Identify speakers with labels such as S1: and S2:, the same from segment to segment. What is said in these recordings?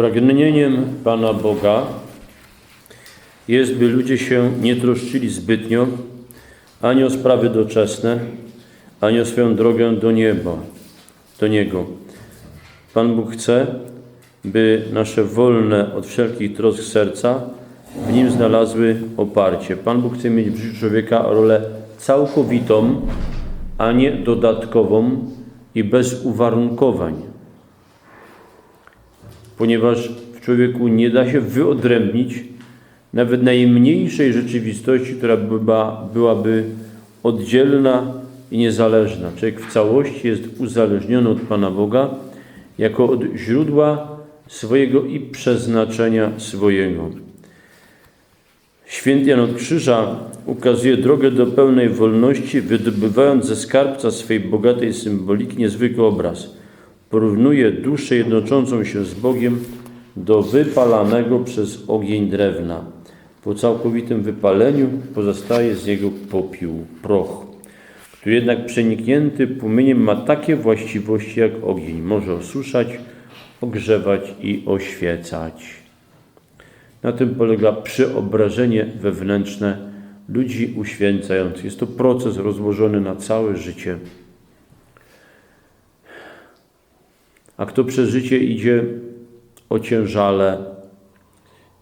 S1: Pragnieniem Pana Boga jest, by ludzie się nie troszczyli zbytnio ani o sprawy doczesne, ani o swoją drogę do nieba, do Niego. Pan Bóg chce, by nasze wolne od wszelkich trosk serca w Nim znalazły oparcie. Pan Bóg chce mieć w życiu człowieka rolę całkowitą, a nie dodatkową i bez uwarunkowań. Ponieważ w człowieku nie da się wyodrębnić nawet najmniejszej rzeczywistości, która była, byłaby oddzielna i niezależna. Człowiek w całości jest uzależniony od Pana Boga jako od źródła swojego i przeznaczenia swojego. Święty Jan od Krzyża ukazuje drogę do pełnej wolności, wydobywając ze skarbca swej bogatej symboliki niezwykły obraz. Porównuje duszę jednoczącą się z Bogiem do wypalanego przez ogień drewna. Po całkowitym wypaleniu pozostaje z niego popiół, proch, który jednak przeniknięty płomieniem ma takie właściwości jak ogień. Może osuszać, ogrzewać i oświecać. Na tym polega przeobrażenie wewnętrzne ludzi uświęcających. Jest to proces rozłożony na całe życie. A kto przez życie idzie ociężale,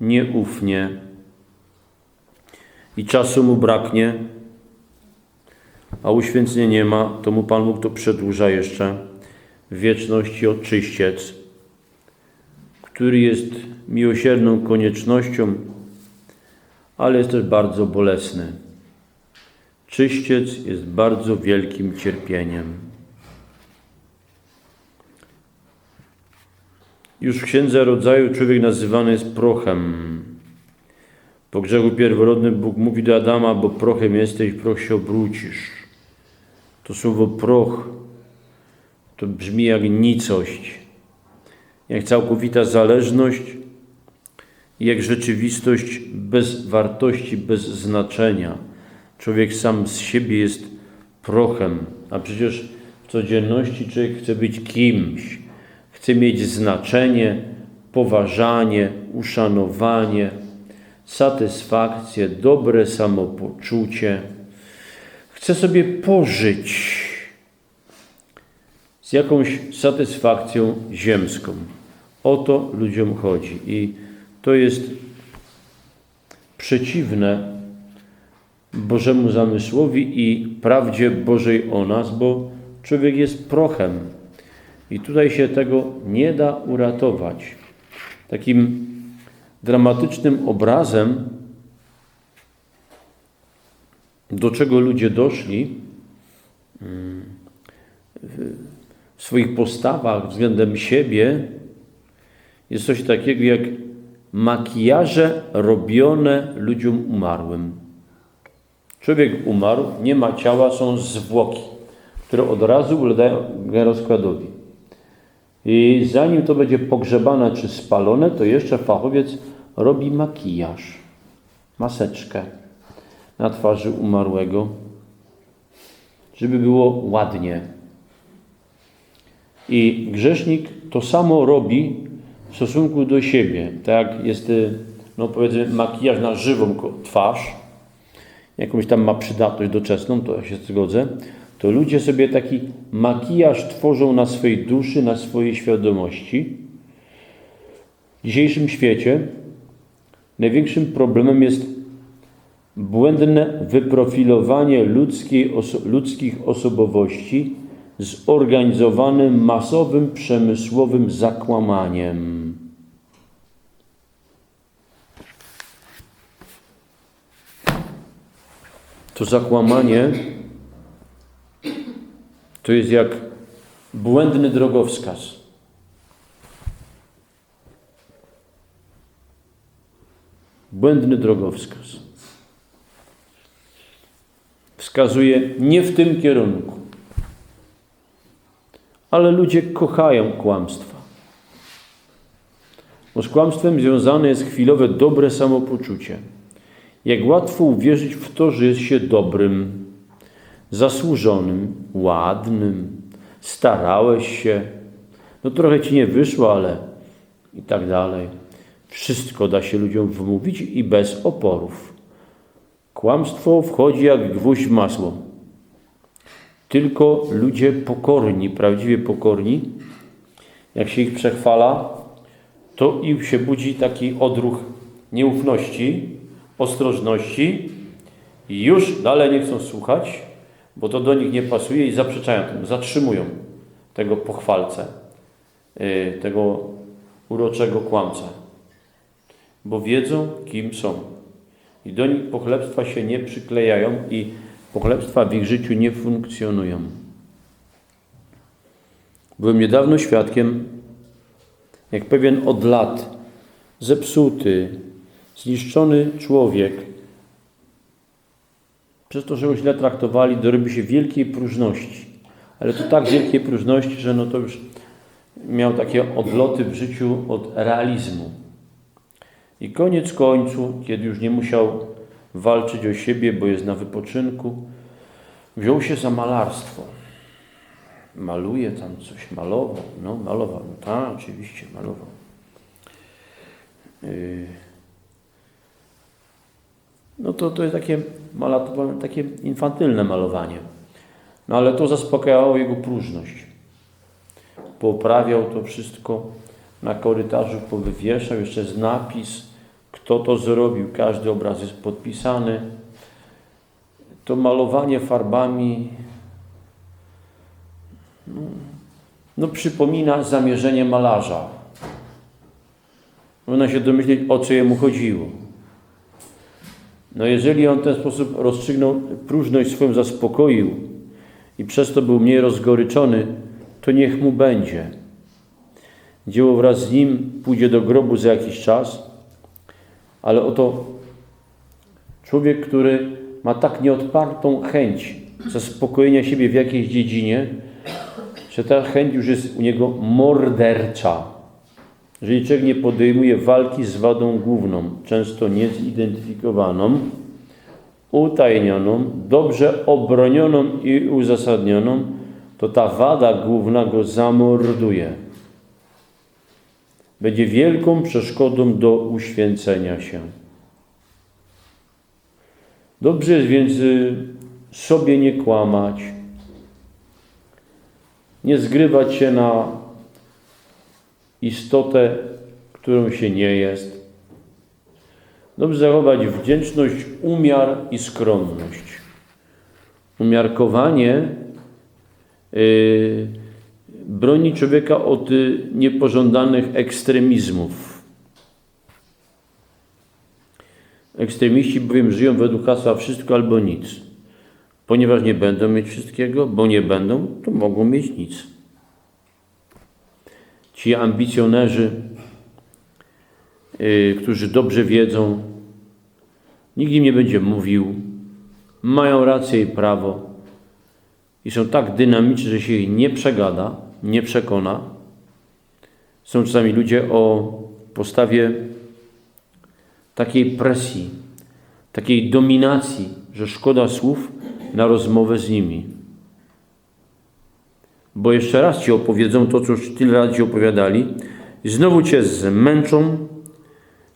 S1: nieufnie i czasu mu braknie, a uświęcenia nie ma, to mu Pan Bóg to przedłuża jeszcze w wieczności oczyściec, który jest miłosierną koniecznością, ale jest też bardzo bolesny. Czyściec jest bardzo wielkim cierpieniem. Już w Księdze Rodzaju człowiek nazywany jest prochem. Po grzechu pierworodnym Bóg mówi do Adama, bo prochem jesteś, proch się obrócisz. To słowo proch to brzmi jak nicość, jak całkowita zależność, jak rzeczywistość bez wartości, bez znaczenia. Człowiek sam z siebie jest prochem, a przecież w codzienności człowiek chce być kimś, chce mieć znaczenie, poważanie, uszanowanie, satysfakcję, dobre samopoczucie. Chce sobie pożyć z jakąś satysfakcją ziemską. O to ludziom chodzi. I to jest przeciwne Bożemu zamysłowi i prawdzie Bożej o nas, bo człowiek jest prochem. I tutaj się tego nie da uratować. Takim dramatycznym obrazem, do czego ludzie doszli w swoich postawach względem siebie, jest coś takiego jak makijaże robione ludziom umarłym. Człowiek umarł, nie ma ciała, są zwłoki, które od razu ulegają rozkładowi. I zanim to będzie pogrzebane czy spalone, to jeszcze fachowiec robi makijaż, maseczkę na twarzy umarłego, żeby było ładnie. I grzesznik to samo robi w stosunku do siebie. Tak jest, no powiedzmy, makijaż na żywą twarz, jakąś tam ma przydatność doczesną, to ja się zgodzę, to ludzie sobie taki makijaż tworzą na swojej duszy, na swojej świadomości. W dzisiejszym świecie największym problemem jest błędne wyprofilowanie ludzkiej, oso ludzkich osobowości zorganizowanym masowym przemysłowym zakłamaniem. To zakłamanie to jest jak błędny drogowskaz. Błędny drogowskaz. Wskazuje nie w tym kierunku. Ale ludzie kochają kłamstwa. Bo z kłamstwem związane jest chwilowe dobre samopoczucie. Jak łatwo uwierzyć w to, że jest się dobrym, zasłużonym, ładnym, starałeś się. No trochę ci nie wyszło, ale i tak dalej. Wszystko da się ludziom wmówić i bez oporów. Kłamstwo wchodzi jak gwóźdź w masło. Tylko ludzie pokorni, prawdziwie pokorni, jak się ich przechwala, to im się budzi taki odruch nieufności, ostrożności i już dalej nie chcą słuchać, bo to do nich nie pasuje i zaprzeczają temu, zatrzymują tego pochwalcę, yy, tego uroczego kłamcę, bo wiedzą, kim są. I do nich pochlebstwa się nie przyklejają i pochlebstwa w ich życiu nie funkcjonują. Byłem niedawno świadkiem, jak pewien od lat zepsuty, zniszczony człowiek przez to, że go źle traktowali, dorobi się wielkiej próżności. Ale to tak wielkiej próżności, że no to już miał takie odloty w życiu od realizmu. I koniec końcu, kiedy już nie musiał walczyć o siebie, bo jest na wypoczynku, wziął się za malarstwo. Maluje tam coś, malował. No, malował. No tak, oczywiście, malował. Yy. No to, to jest takie, takie infantylne malowanie. No ale to zaspokajało jego próżność. Poprawiał to wszystko na korytarzu, powywieszał, jeszcze jest napis, kto to zrobił. Każdy obraz jest podpisany. To malowanie farbami no, no przypomina zamierzenie malarza. Można się domyślić, o co jemu chodziło. No jeżeli on w ten sposób rozstrzygnął, próżność swoją zaspokoił i przez to był mniej rozgoryczony, to niech mu będzie. Dzieło wraz z nim pójdzie do grobu za jakiś czas, ale oto człowiek, który ma tak nieodpartą chęć zaspokojenia siebie w jakiejś dziedzinie, że ta chęć już jest u niego mordercza. Że niczego nie podejmuje walki z wadą główną, często niezidentyfikowaną, utajnioną, dobrze obronioną i uzasadnioną, to ta wada główna go zamorduje. Będzie wielką przeszkodą do uświęcenia się. Dobrze jest więc y, sobie nie kłamać, nie zgrywać się na istotę, którą się nie jest. Dobrze zachować wdzięczność, umiar i skromność. Umiarkowanie yy, broni człowieka od y, niepożądanych ekstremizmów. Ekstremiści bowiem żyją według hasła wszystko albo nic. Ponieważ nie będą mieć wszystkiego, bo nie będą, to mogą mieć nic. Ci ambicjonerzy, yy, którzy dobrze wiedzą, nikt im nie będzie mówił, mają rację i prawo i są tak dynamiczni, że się ich nie przegada, nie przekona. Są czasami ludzie o postawie takiej presji, takiej dominacji, że szkoda słów, na rozmowę z nimi. Bo jeszcze raz Ci opowiedzą to, co już tyle razy Ci opowiadali, i znowu Cię zmęczą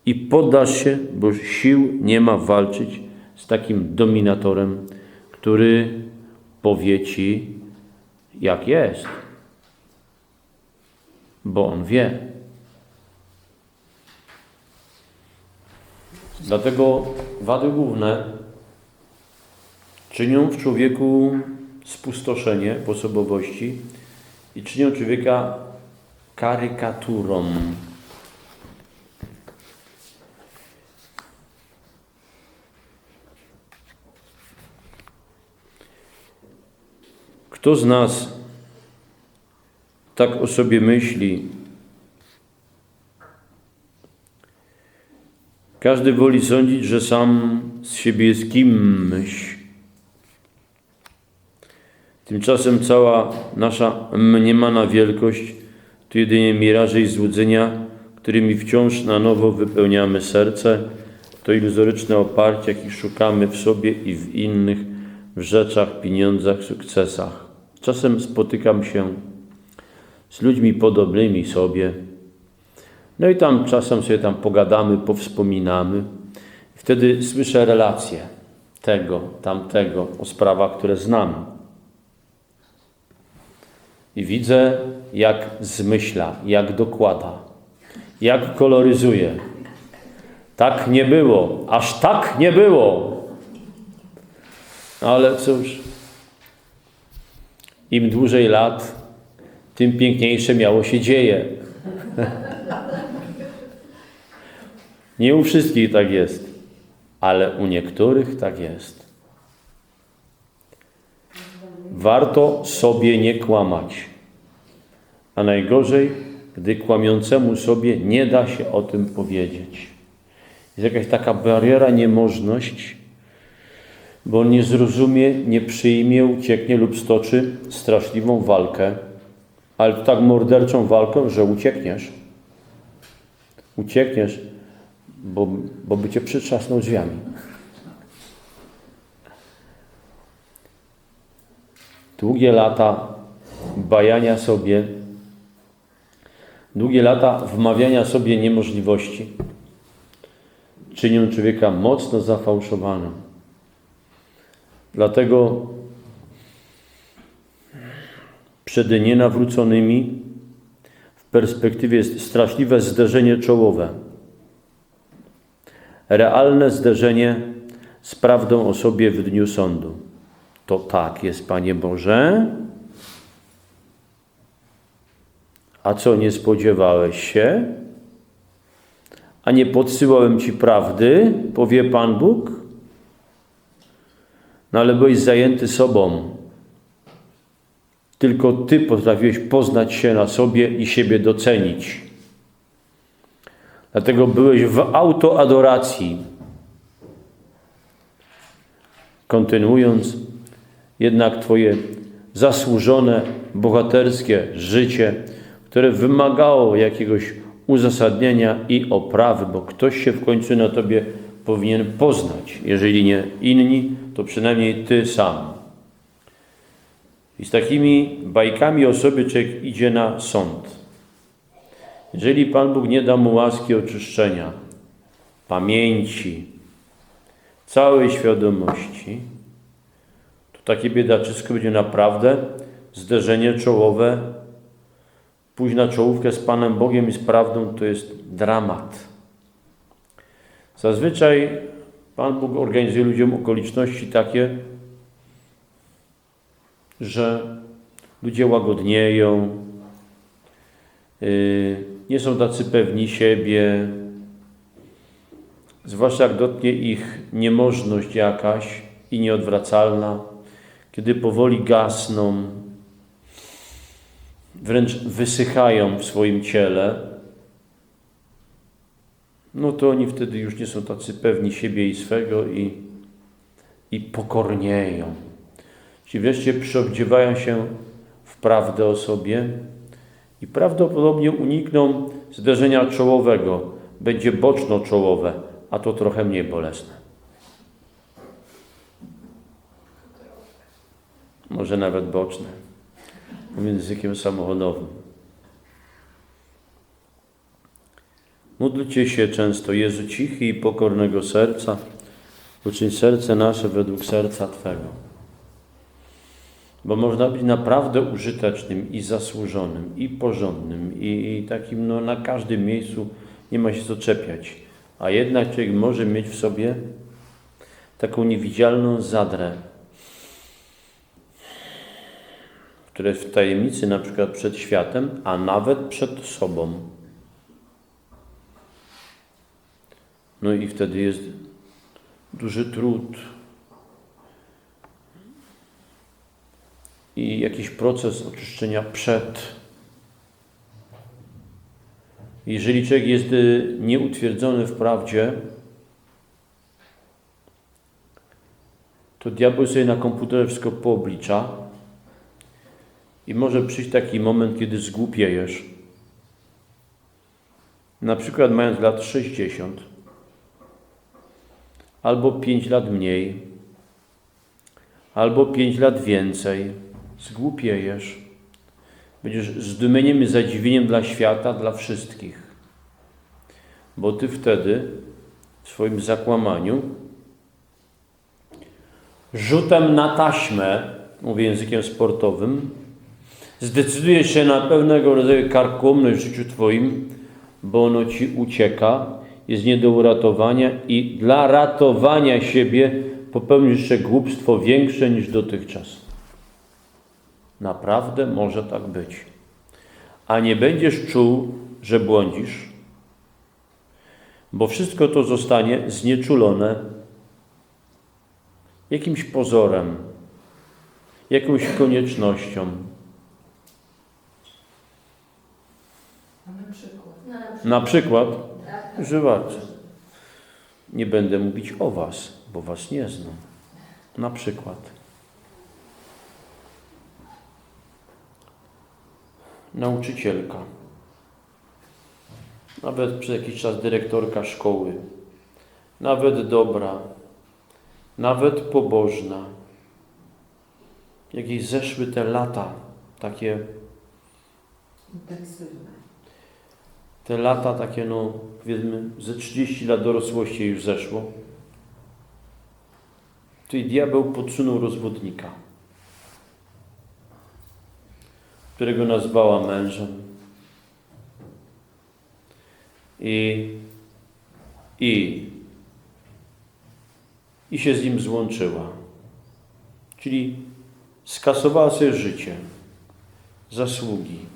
S1: i poddasz się, bo sił nie ma walczyć z takim dominatorem, który powie Ci, jak jest. Bo on wie. Dlatego wady główne czynią w człowieku spustoszenie w osobowości i czynią człowieka karykaturą. Kto z nas tak o sobie myśli? Każdy woli sądzić, że sam z siebie jest kimś. Tymczasem cała nasza mniemana wielkość to jedynie miraże i złudzenia, którymi wciąż na nowo wypełniamy serce, to iluzoryczne oparcie, jakich szukamy w sobie i w innych, w rzeczach, pieniądzach, sukcesach. Czasem spotykam się z ludźmi podobnymi sobie, No i tam czasem sobie tam pogadamy, powspominamy. Wtedy słyszę relacje tego, tamtego, o sprawach, które znam. I widzę, jak zmyśla, jak dokłada, jak koloryzuje. Tak nie było, aż tak nie było. Ale cóż, im dłużej lat, tym piękniejsze miało się dzieje. Nie u wszystkich tak jest, ale u niektórych tak jest. Warto sobie nie kłamać, a najgorzej, gdy kłamiącemu sobie nie da się o tym powiedzieć. Jest jakaś taka bariera, niemożność, bo on nie zrozumie, nie przyjmie, ucieknie lub stoczy straszliwą walkę, ale tak morderczą walkę, że uciekniesz. Uciekniesz, bo, bo by cię przytrzasnął drzwiami. Długie lata bajania sobie, długie lata wmawiania sobie niemożliwości czynią człowieka mocno zafałszowanym. Dlatego przed nienawróconymi w perspektywie jest straszliwe zderzenie czołowe. Realne zderzenie z prawdą o sobie w dniu sądu. To tak jest, Panie Boże. A co, nie spodziewałeś się? A nie podsyłałem Ci prawdy, powie Pan Bóg? No ale byłeś zajęty sobą. Tylko Ty potrafiłeś poznać się na sobie i siebie docenić. Dlatego byłeś w autoadoracji. Kontynuując, jednak Twoje zasłużone, bohaterskie życie, które wymagało jakiegoś uzasadnienia i oprawy, bo ktoś się w końcu na Tobie powinien poznać. Jeżeli nie inni, to przynajmniej Ty sam. I z takimi bajkami o sobie człowiek idzie na sąd. Jeżeli Pan Bóg nie da mu łaski oczyszczenia, pamięci, całej świadomości, takie biedaczysko będzie naprawdę zderzenie czołowe. Pójść na czołówkę z Panem Bogiem i z prawdą to jest dramat. Zazwyczaj Pan Bóg organizuje ludziom okoliczności takie, że ludzie łagodnieją, yy, nie są tacy pewni siebie, zwłaszcza jak dotknie ich niemożność jakaś i nieodwracalna, kiedy powoli gasną, wręcz wysychają w swoim ciele, no to oni wtedy już nie są tacy pewni siebie i swego i, i pokornieją. Ci wreszcie przyobdziewają się w prawdę o sobie i prawdopodobnie unikną zderzenia czołowego. Będzie boczno-czołowe, a to trochę mniej bolesne. Może nawet boczne, pomiędzy językiem samochodowym. Módlcie się często, Jezu cichy i pokornego serca, uczyń serce nasze według serca Twego bo można być naprawdę użytecznym i zasłużonym, i porządnym, i, i, takim no, na każdym miejscu nie ma się co czepiać. A jednak człowiek może mieć w sobie taką niewidzialną zadrę, która jest w tajemnicy na przykład przed światem, a nawet przed sobą. No i wtedy jest duży trud, i jakiś proces oczyszczenia przed. Jeżeli człowiek jest y, nieutwierdzony w prawdzie, to diabeł sobie na komputerze wszystko pooblicza i może przyjść taki moment, kiedy zgłupiejesz. Na przykład mając lat 60 albo 5 lat mniej, albo 5 lat więcej zgłupiejesz. Będziesz zdumieniem i zadziwieniem dla świata, dla wszystkich. bo ty wtedy w swoim zakłamaniu rzutem na taśmę, mówię językiem sportowym, zdecydujesz się na pewnego rodzaju karkołomność w życiu twoim, bo ono ci ucieka, jest nie do uratowania i dla ratowania siebie popełnisz jeszcze głupstwo większe niż dotychczas. Naprawdę może tak być. A nie będziesz czuł, że błądzisz, bo wszystko to zostanie znieczulone jakimś pozorem, jakąś koniecznością.
S2: Na przykład.
S3: Na przykład.
S1: Używacie. Nie będę mówić o Was, bo Was nie znam. Na przykład. Nauczycielka. Nawet przez jakiś czas dyrektorka szkoły. Nawet dobra. Nawet pobożna. Jak jej zeszły te lata, takie
S2: Intensywne.
S1: Te lata takie, no powiedzmy, ze 30 lat dorosłości już zeszło, to i diabeł podsunął rozwodnika, którego nazwała mężem. I, i, i się z nim złączyła. Czyli skasowała sobie życie, zasługi.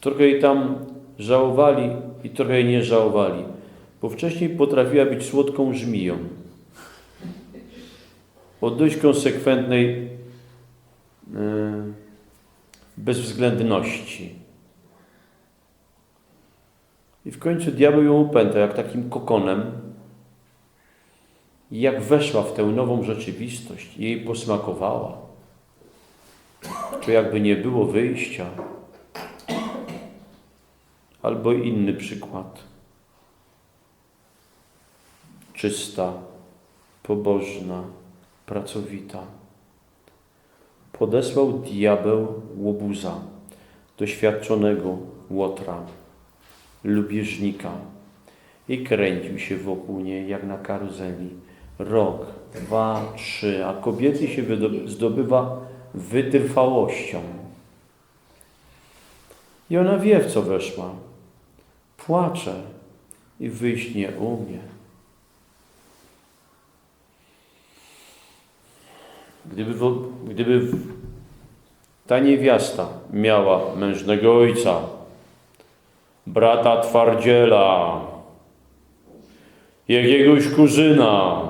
S1: Trochę jej tam żałowali i trochę jej nie żałowali, bo wcześniej potrafiła być słodką żmiją. O dość konsekwentnej yy, bezwzględności. I w końcu diabeł ją upętał jak takim kokonem. I jak weszła w tę nową rzeczywistość, jej posmakowała, to jakby nie było wyjścia. Albo inny przykład. Czysta, pobożna, pracowita. Podesłał diabeł łobuza, doświadczonego łotra, lubieżnika i kręcił się wokół niej jak na karuzeli. Rok, dwa, trzy, a kobiety się zdobywa wytrwałością. I ona wie, w co weszła. Płacze i wyjść nie umie. Gdyby, gdyby ta niewiasta miała mężnego ojca, brata twardziela, jakiegoś kuzyna,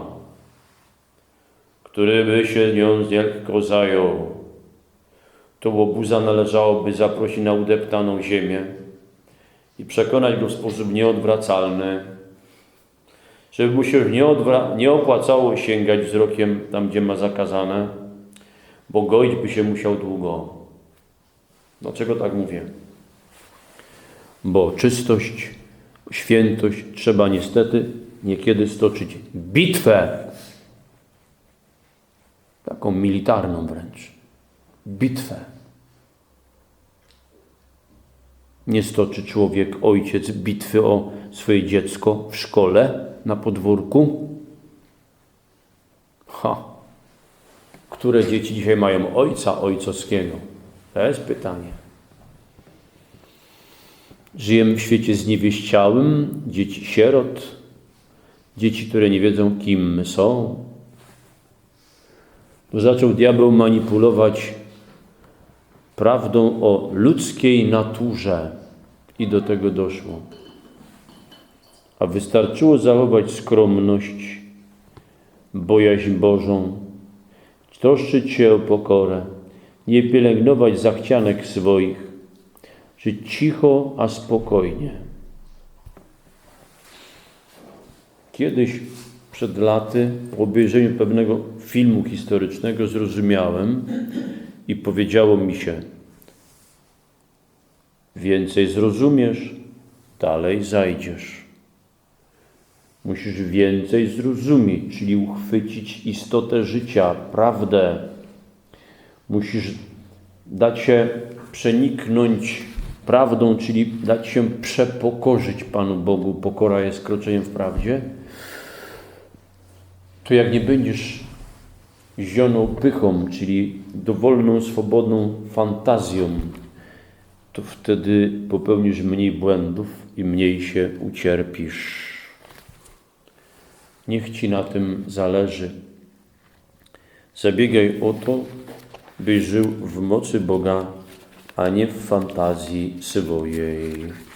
S1: który by się nią lekko zajął, to łobuza należałoby zaprosić na udeptaną ziemię i przekonać go w sposób nieodwracalny, żeby mu się nie, odwra- nie opłacało sięgać wzrokiem tam, gdzie ma zakazane, bo goić by się musiał długo. Dlaczego tak mówię? Bo czystość, świętość trzeba niestety niekiedy stoczyć bitwę, taką militarną wręcz bitwę. Nie stoczy człowiek, ojciec, bitwy o swoje dziecko w szkole, na podwórku? Ha! Które dzieci dzisiaj mają ojca ojcowskiego? To jest pytanie. Żyjemy w świecie zniewieściałym, dzieci sierot, dzieci, które nie wiedzą, kim są. Bo zaczął diabeł manipulować prawdą o ludzkiej naturze i do tego doszło. A wystarczyło zachować skromność, bojaźń Bożą, troszczyć się o pokorę, nie pielęgnować zachcianek swoich, żyć cicho, a spokojnie. Kiedyś przed laty po obejrzeniu pewnego filmu historycznego zrozumiałem i powiedziało mi się więcej zrozumiesz, dalej zajdziesz. Musisz więcej zrozumieć, czyli uchwycić istotę życia, prawdę. Musisz dać się przeniknąć prawdą, czyli dać się przepokorzyć Panu Bogu, pokora jest kroczeniem w prawdzie, to jak nie będziesz zioną pychą, czyli dowolną, swobodną fantazją, to wtedy popełnisz mniej błędów i mniej się ucierpisz. Niech Ci na tym zależy. Zabiegaj o to, byś żył w mocy Boga, a nie w fantazji swojej.